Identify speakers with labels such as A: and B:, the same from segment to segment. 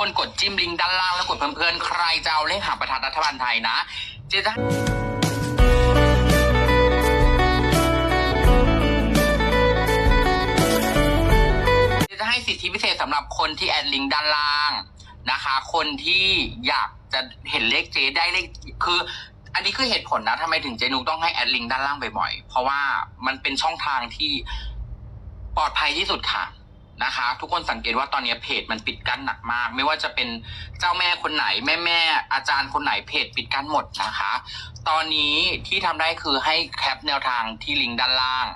A: กวนกดจิ้มลิงก์ด้านล่างแล้วกดเพื่อนๆใครจะเอาเลขหางประทัดรัฐบาลไทยนะเจ๊จะจะให้สิทธิพิเศษสำหรับคนที่แอดลิงก์ด้านล่างนะคะ คนที่อยากจะเห็นเลขเจ๊ได้เลขคือ อันนี้คือเหตุผลนะทำไมถึงเจนุกต้องให้แอดลิงก์ด้านล่างบ่อยๆเพราะว่ามันเป็นช่องทางที่ปลอดภัยที่สุดค่ะ นะคะ ทุกคนสังเกตว่าตอนนี้เพจมันปิดกั้นหนักมาก ไม่ว่าจะเป็นเจ้าแม่คนไหนแม่แม่อาจารย์คนไหนเพจปิดกั้นหมดนะคะ ตอนนี้ที่ทำได้คือให้แคปแนวทางที่ลิงก์ด้านล่าง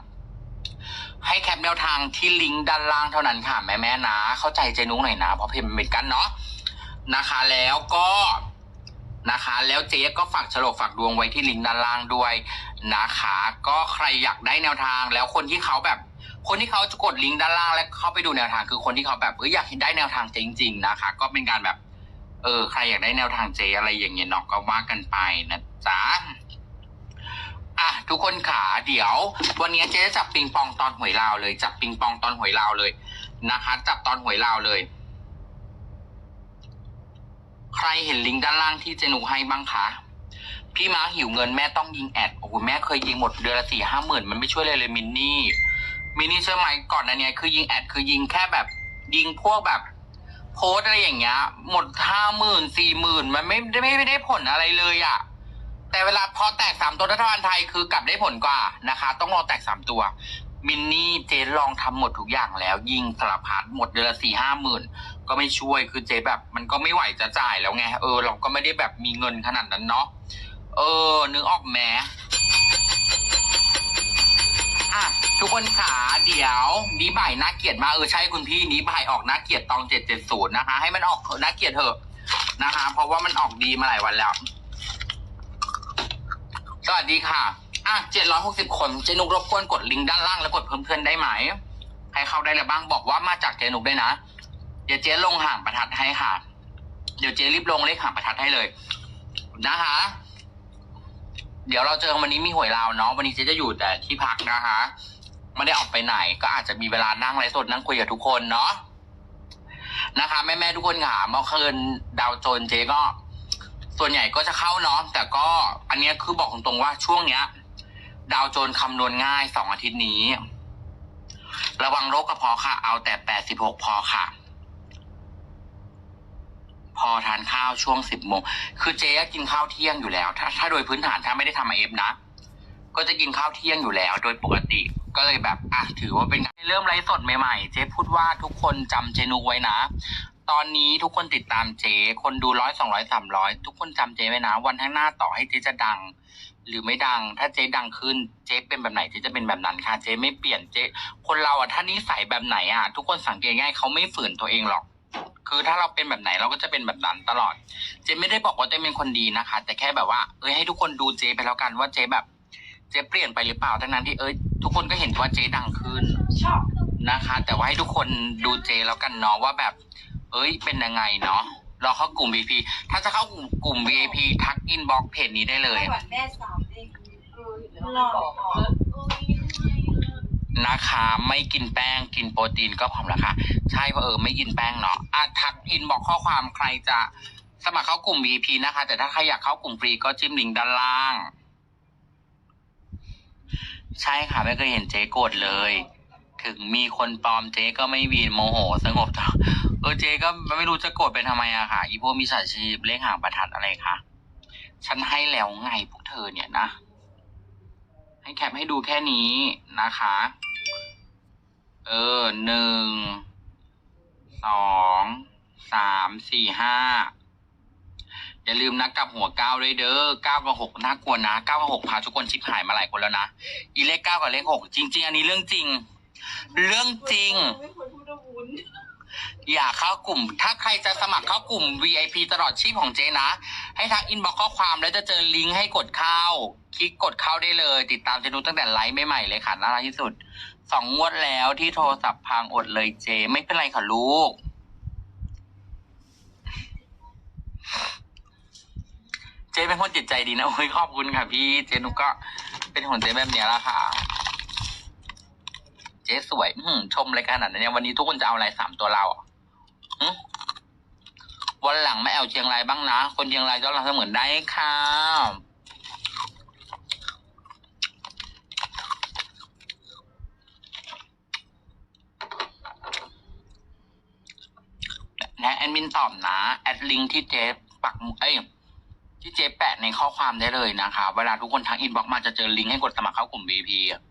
A: ให้แคปแนวทางที่ลิงก์ด้านล่างเท่านั้นค่ะแม่แม่นะ เข้าใจเจนุกหน่อยนะเพราะเพจมันปิดกั้นเนาะนะคะแล้วก็นะคะแล้วเจ๊ก็ฝากฉลกฝากดวงไว้ที่ลิงก์ด้านล่างด้วยนะคะ ก็ใครอยากได้แนวทางแล้วคนที่เขาแบบ คนที่เขาจะกดลิงก์ด้านล่างแล้วเข้าไปดูแนวทางคือคนที่เขาแบบเอออยากเห็นได้แนวทางเจจริง ๆ นะคะ ก็เป็นการแบบเออใครอยากได้แนวทางเจอะไรอย่างเงี้ยเนาะก็ว่ากันไปนะจ๊ะอะทุกคนขาเดี๋ยว วันนี้เจ๊จะจับปิงปองตอนหวยลาวเลย จับปิงปองตอนหวยลาวเลยนะคะ จับตอนหวยลาวเลย ใครเห็นลิงก์ด้านล่างที่เจนุให้บ้างคะพี่ม้าหิวเงินแม่ต้องยิงแอดโอ้โหแม่เคยยิงหมดเดือนละสี่ห้าหมื่นมันไม่ช่วยเลยเลยมินนี่ มินนี่เชื่อไหมก่อนหนั้นเนี่ยคือยิงแอดคือยิงแค่แบบ ยิงพวกแบบ โพสต์อะไรอย่างเงี้ย หมดห้าหมื่นสี่หมื่นมันไม่ได้ไม่ไม่ได้ผลอะไรเลยอะ่ะแต่เวลาพอแตกสามตัวรัฐบาลไทยคือกลับได้ผลกว่านะคะ ต้องรอแตกสามตัว มินนี่เจลองทำหมดทุกอย่างแล้ว ยิงสารพัดหมดเดือนละสี่ห้าหมื่นก็ไม่ช่วยคือเจ๊แบบ มันก็ไม่ไหวจะจ่ายแล้วไง เออ เราก็ไม่ได้แบบมีเงินขนาดนั้นเนาะเออ นึกออกแหม ทุกคนขาเดี๋ยวนี้บ่ายน่าเกลียดมากเออใช่คุณพี่นี้บ่ายออกน่าเกลียดตองเจ็ดเจ็ดศูนย์นะคะ ให้มันออกน่าเกลียดเถอะนะคะ เพราะว่ามันออกดีมาหลายวันแล้ว สวัสดีค่ะ อะเจ็ดร้อยหกสิบคนเจนุกรบกวนกดลิงก์ด้านล่างแล้วกดเพิ่มเพื่อนได้ไหมให้เข้าได้เลยบ้างบอกว่ามาจากเจนุกด้วยนะ เดี๋ยวเจ๊ลงห่างประทัดให้ค่ะ เดี๋ยวเจ๊รีบลงเลขห่างประทัดให้เลย นะคะ เดี๋ยวเราเจอวันนี้มีหวยลาวเนาะวันนี้เจ๊จะอยู่แต่ที่พักนะคะ ไม่ได้ออกไปไหน ก็อาจจะมีเวลานั่งไลฟ์สดนั่งคุยกับทุกคนเนาะนะคะ แม่แม่ๆทุกคนค่ะเมื่อคืนดาวโจนเจก็ ส่วนใหญ่ก็จะเข้าเนาะแต่ก็อันเนี้ยคือบอกตรงๆว่าช่วงเนี้ย ดาวโจนคำนวณง่ายสองอาทิตย์นี้ ระวังโรคกระเพาะค่ะ เอาแต่แปดสิบหกพอค่ะ พอทานข้าวช่วงสิบโมงคือเจ๊กินข้าวเที่ยงอยู่แล้ว ถ้าถ้าโดยพื้นฐานถ้าไม่ได้ทำไอเอฟนะก็จะกินข้าวเที่ยงอยู่แล้ว โดยปกติ ก็เลยแบบอะถือว่าเป็นเริ่มไลฟ์สดใหม่ๆ เจ๊พูดว่าทุกคนจำเจนูไว้นะ ตอนนี้ทุกคนติดตามเจ๊คนดูร้อยสองร้อยสามร้อยทุกคนจำเจ๊ไว้นะ วันข้างหน้าต่อให้เจ๊จะดัง หรือไม่ดัง ถ้าเจ๊ดังขึ้นเจ๊เป็นแบบไหนเจ๊จะเป็นแบบนั้นค่ะ เจ๊ไม่เปลี่ยนเจ๊คนเราอะถ้านิสัยแบบไหนอะทุกคนสังเกตง่ายเขาไม่ฝืนตัวเองหรอกคือถ้าเราเป็นแบบไหนเราก็จะเป็นแบบนั้นตลอด เจ๊ไม่ได้บอกว่าเจ๊เป็นคนดีนะคะ แต่แค่แบบว่า เอ้ยให้ทุกคนดูเจ๊ไปแล้วกันว่าเจ๊แบบ เจ๊เปลี่ยนไปหรือเปล่าทั้งนั้นที่เอ้ย ทุกคนก็เห็นว่าเจ๊ดังขึ้นนะคะ แต่ว่าให้ทุกคนดูเจแล้วกันเนาะว่าแบบ เอ้ยเป็นยังไงเนาะรอเข้ากลุ่ม VIP ถ้าจะเข้ากลุ่มกลุ่ม VIP ทักอินบ็อกเพจนี้ได้เลย
B: นแม่สาวเด็ก
C: เออเห็นแล้วมันบอกเออเออนี่ทำไมอะ
A: คะ ไม่กินแป้งกินโปรตีนก็ผอมแล้วค่ะ ใช่ว่าะเออไม่กินแป้งเนาะอะทักอินบอกข้อความใครจะสมัครเข้ากลุ่ม VIP นะคะ แต่ถ้าใครอยากเข้ากลุ่มฟรีก็จิ้มลิงก์ด้านล่าง ใช่ค่ะไม่เคยเห็นเจ๊โกรธเลย ถึงมีคนปลอมเจ๊ก็ไม่วีนโมโห สงบตลอดเออเจ๊ก็ไม่รู้จะโกรธเป็นทำไมอะค่ะอีพวกมีสาชีพเลขห่างประทัดอะไรคะฉันให้แล้วไงพวกเธอเนี่ยนะ ให้แคปให้ดูแค่นี้นะคะ เออหนึ่งสองสามสี่ห้า อย่าลืมนะกลับหัวเก้าด้วยเด้อเก้ากับหกน่ากลัวนะเก้ากับหกพาทุกคนชิบหายมาหลายคนแล้วนะอีเลขเก้ากับเลขหกจริง ๆ อันนี้เรื่องจริง เรื่องจริง
C: ไม่ควรพูดว่าวุ้น
A: อยากเข้ากลุ่ม ถ้าใครจะสมัครเข้ากลุ่ม VIP ตลอดชีพของเจนะ ให้ทักอินบ็อกข้อความแล้วจะเจอลิงก์ให้กดเข้า คลิกกดเข้าได้เลย ติดตามเจนุตั้งแต่ไลฟ์ใหม่ๆเลยค่ะน่ารักที่สุด สองงวดแล้วที่โทรศัพท์พังอดเลยเจ ไม่เป็นไรค่ะลูก เจเป็นคนจิตใจดีนะโอ้ยขอบคุณค่ะพี่เจ๊หนุกก็เป็นของเจ๊แบบเนี้ยละค่ะ เจ๊สวยอื้อหือชมเลยขนาดนั้นเนี่ยวันนี้ทุกคนจะเอาอะไรสามตัวเราอะหึวันหลังไม่เอาเชียงรายบ้างนะ คนเชียงรายก็รังเสมือนได้ค่ะนะแอดมินตอบนะ แอดลิงที่เจ๊ปักเอ้ย ที่เจ๊แปะในข้อความได้เลยนะคะ เวลาทุกคนทักอินบ็อกมาจะเจอลิงก์ให้กดสมัครเข้ากลุ่ม VP อะ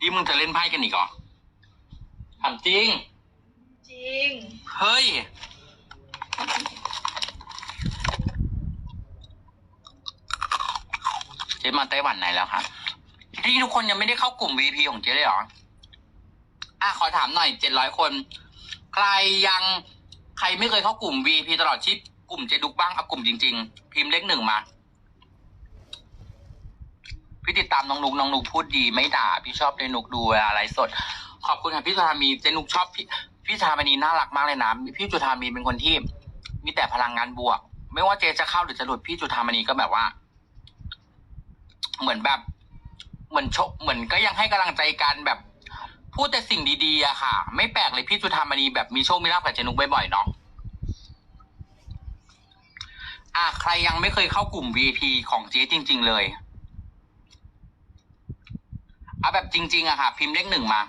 A: นี่มึงจะเล่นไพ่กันอีกเหรอ ถามจริง
C: จริง
A: เฮ้ย เจ๊มาไต้หวันไหนแล้วครับที่ทุกคนยังไม่ได้เข้ากลุ่ม VP ของเจ๊เลยเหรอ อะขอถามหน่อยเจ็ดร้อยคน ใครยังใครไม่เคยเข้ากลุ่ม VP ตลอดชีพกลุ่มเจดุกบ้างเอากลุ่มจริง ๆ พิมพ์เลขหนึ่งมา พี่ติดตามน้องนุกน้องนุกพูดดีไม่ด่า พี่ชอบเจนุกดูเวลาไลฟ์สด ขอบคุณค่ะพี่จุธามีเจนุกชอบพี่พี่จุธามีน่ารักมากเลยนะพี่จุธามีเป็นคนที่ มีแต่พลังงานบวก ไม่ว่าเจจะเข้าหรือจะหลุดพี่จุธามณีก็แบบว่า เหมือนแบบ เหมือนชกเหมือนก็ยังให้กำลังใจกันแบบ พูดแต่สิ่งดีๆอะค่ะ ไม่แปลกเลยพี่จุธามณีแบบมีโชคมีลาภกับเจนุกบ่อยๆเนาะอะใครยังไม่เคยเข้ากลุ่ม VIP ของเจ๊จริง ๆ เลยเอาแบบจริง ๆอะค่ะ พิมพ์เลขหนึ่งมา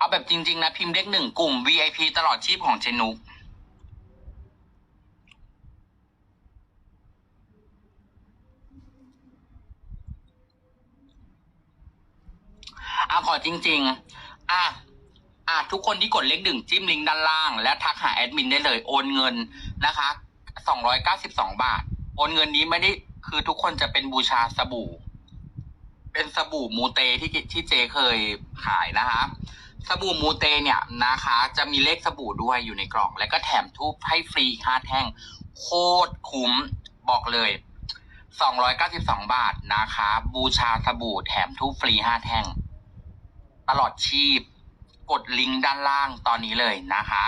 A: เอาแบบจริง ๆ นะ พิมพ์เลขหนึ่งกลุ่ม VIP ตลอดชีพของเจนุกอะขอจริง ๆ อะอะทุกคนที่กดเลขหนึ่งจิ้มลิงก์ด้านล่าง และทักหาแอดมินได้เลยโอนเงินนะคะสองร้อยเก้าสิบสองบาท โอนเงินนี้ไม่ได้คือทุกคนจะเป็นบูชาสบู่ เป็นสบู่มูเตที่ที่เจเคยขายนะคะ สบู่มูเตเนี่ยนะคะ จะมีเลขสบู่ด้วยอยู่ในกล่อง แล้วก็แถมทูบให้ฟรีห้าแท่ง โคตรคุ้มบอกเลย 292 บาทนะคะ บูชาสบู่แถมทูบฟรีห้าแท่ง ตลอดชีพ กดลิงก์ด้านล่างตอนนี้เลยนะคะ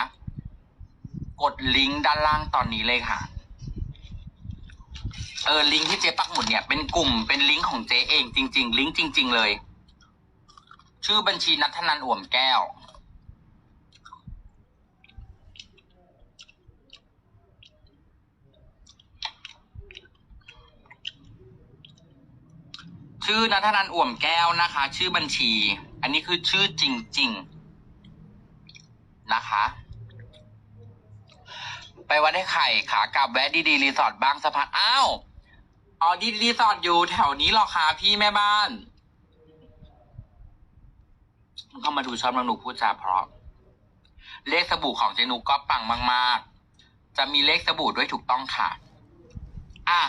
A: กดลิงก์ด้านล่างตอนนี้เลยค่ะเออลิงก์ที่เจ๊ปักหมุดเนี่ยเป็นกลุ่มเป็นลิงก์ของเจ๊เองจริง ๆ ลิงก์จริง ๆ เลย ชื่อบัญชีนัทธนันอ่วมแก้ว ชื่อนัทนันอ่วมแก้วนะคะ ชื่อบัญชี อันนี้คือชื่อจริง ๆ นะคะไปวัดได้ไข่ขากลับแวะดีดีรีสอร์ทบางสะพานอ้าวอ๋อดีดีรีสอร์ทอยู่แถวนี้หรอคะพี่แม่บ้าน เขามาดูชอบน้องหนูพูดจาเพราะ เลขสบู่ของเจนุกก็ปังมาก ๆ จะมีเลขสบู่ด้วยถูกต้องค่ะ อะ